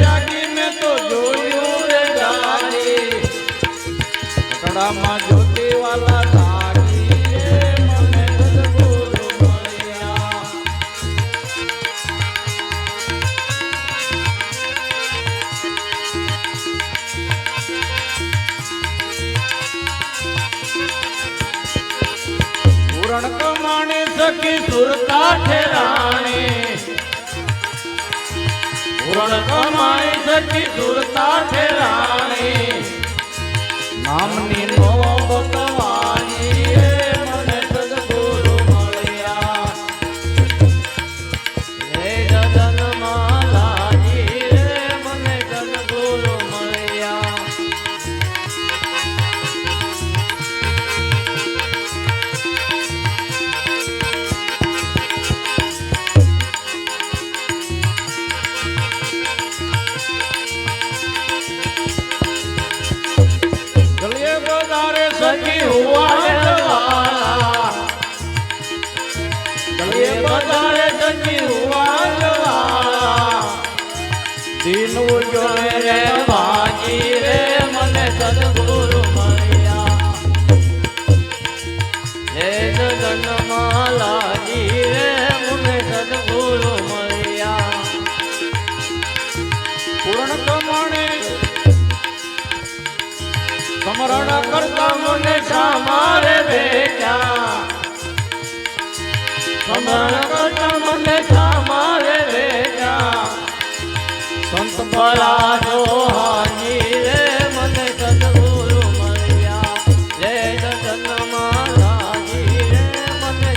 જાગીને તો જોયું રે ગાડી કટડામાં પૂરણ કમાણે સખી સુરતા ઠેરાણે પૂરણ કમાણે સખી સુરતા ઠેરાણે નામની નો વધારે સખી સમરણ કરતા મને સામારે ભેટ્યા સમરણ કરતા મને સામારે ભેટ્યા સંત બળા જો હાજી રે મને સદગુરુ મળ્યા રે જગન માલાજી રે મને